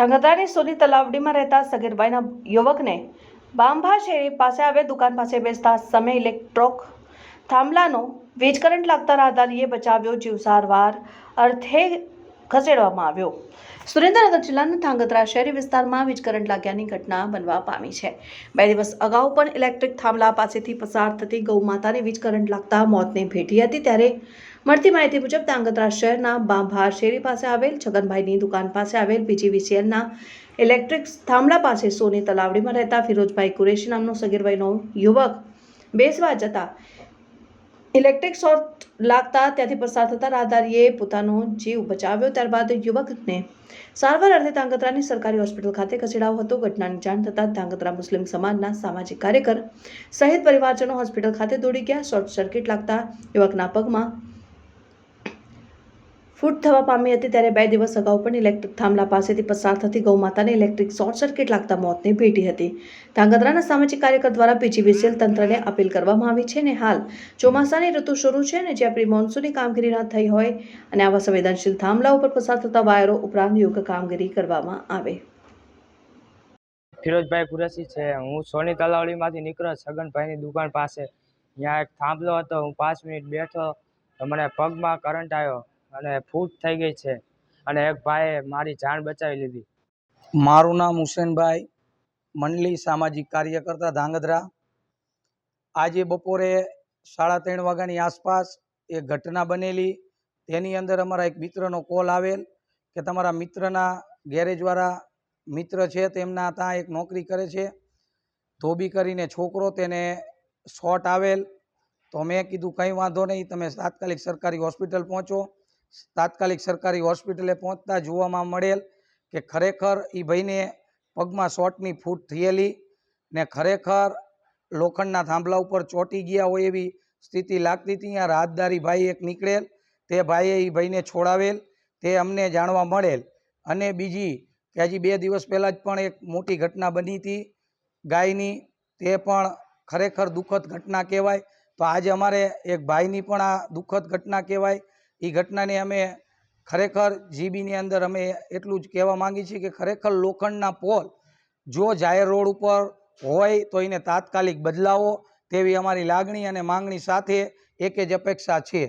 ધંગધ્રાની સોની તલાવડીમાં રહેતા સગીરભાઈના યુવકને બાંભા શેરી પાસે આવે દુકાન પાસે બેસતા સમય ઇલેક્ટ્રોક થાંભલાનો વીજ કરંટ લાગતા રાહદારીએ બચાવ્યો, જીવ સારવાર અર્થે ખસેડવામાં આવ્યો. સુરેન્દ્રનગર જિલ્લાના ધાંગધ્રા શહેરી વિસ્તારમાં વીજ કરંટ લાગ્યાની ઘટના બનવા પામી છે. બે દિવસ અગાઉ પણ ઇલેક્ટ્રિક થાંભલા પાસેથી પસાર થતી ગૌ માતાને વીજ કરંટ લાગતા મોતને ભેટી હતી, ત્યારે મળતી માહિતી મુજબ ધાંગધ્રા શહેરના બાંભા શેરી પાસે આવેલ, છગનભાઈની દુકાન પાસે આવેલ પીજીવીસીએલના ઇલેક્ટ્રિક થાંભલા પાસે સોની તલાવડીમાં રહેતા ફિરોજભાઈ કુરેશી નામનો સગીરભાઈનો યુવક બેસવા જતા ઇલેક્ટ્રિક શોર્ટ લાગતા ત્યાંથી પસાર થતા રાહદારીએ પોતાનો જીવ બચાવ્યો. ત્યારબાદ યુવકને સારવાર અર્થે ધાંગધ્રાની સરકારી હોસ્પિટલ ખાતે ખસેડાયો હતો. ઘટનાની જાણ થતાં ધાંગધ્રા મુસ્લિમ સમાજના સામાજિક કાર્યકર સહિત પરિવારજનો હોસ્પિટલ ખાતે દોડી ગયા. શોર્ટ સર્કિટ લાગતા યુવકના પગમાં ફૂટ થવા પામી હતી ત્યારે બે દિવસ અગાઉ પણ ઇલેક્ટ્રિક થાંભલા પાસેથી પસાર થતી ગૌમાતાને ઇલેક્ટ્રિક શોર્ટ સર્કિટ લાગતા મોતને ભેટી હતી. ધાંગધ્રાના સામાજિક કાર્યકર દ્વારા પીજીવીસીએલ તંત્રને અપીલ કરવામાં આવી છે અને હાલ ચોમાસાની ઋતુ શરૂ છે અને જ્યાં પ્રી મોન્સૂનની કામગીરી ન થઈ હોય અને આવા સંવેદનશીલ થાંભલા ઉપર પસાર થતા વાયરો ઉપરાંત યોગ્ય કામગીરી કરવામાં આવે. ફિરોજભાઈ કુરેશી છે. હું સોની તલાવડીમાંથી નીકળ્યો છગનભાઈની દુકાન પાસે. ત્યાં એક થાંભલો હતો. હું પાંચ મિનિટ બેઠો. તો મને પગમાં કરંટ આવ્યો. અને ફૂટ થઈ ગઈ છે. અને એક ભાઈએ મારી જાન બચાવી લીધી. મારું નામ હુસેનભાઈ મંડલી, સામાજિક કાર્યકર્તા, ધાંગધ્રા. આજે બપોરે સાડા ત્રણ વાગ્યાની આસપાસ એક ઘટના બનેલી. તેની અંદર અમારા એક મિત્રનો કોલ આવેલ કે તમારા મિત્રના ગેરેજવાળા મિત્ર છે, તેમના ત્યાં એક નોકરી કરે છે. ધોબી કરીને છોકરો તેને શોર્ટ આવેલ. તો મેં કીધું, કંઈ વાંધો નહીં, તમે તાત્કાલિક સરકારી હોસ્પિટલ પહોંચો. તાત્કાલિક સરકારી હોસ્પિટલે પહોંચતા જોવામાં મળેલ કે ખરેખર એ ભાઈને પગમાં શોર્ટની ફૂટ થયેલી ને ખરેખર લોખંડના થાંભલા ઉપર ચોંટી ગયા હોય એવી સ્થિતિ લાગતી હતી. ત્યાં રાહતદારી ભાઈ એક નીકળેલ, તે ભાઈએ એ ભાઈને છોડાવેલ, તે અમને જાણવા મળેલ. અને બીજી કે હજી બે દિવસ પહેલાં જ પણ એક મોટી ઘટના બની હતી. ગાયની તે પણ ખરેખર દુઃખદ ઘટના કહેવાય. તો આજે અમારે એક ભાઈની પણ આ દુઃખદ ઘટના કહેવાય. એ ઘટનાને અમે ખરેખર જીબીની અંદર અમે એટલું જ કહેવા માંગીએ છીએ કે ખરેખર લોખંડના પોલ જો જાહેર રોડ ઉપર હોય તો એને તાત્કાલિક બદલાવો તેવી અમારી લાગણી અને માંગણી સાથે એક જ અપેક્ષા છે.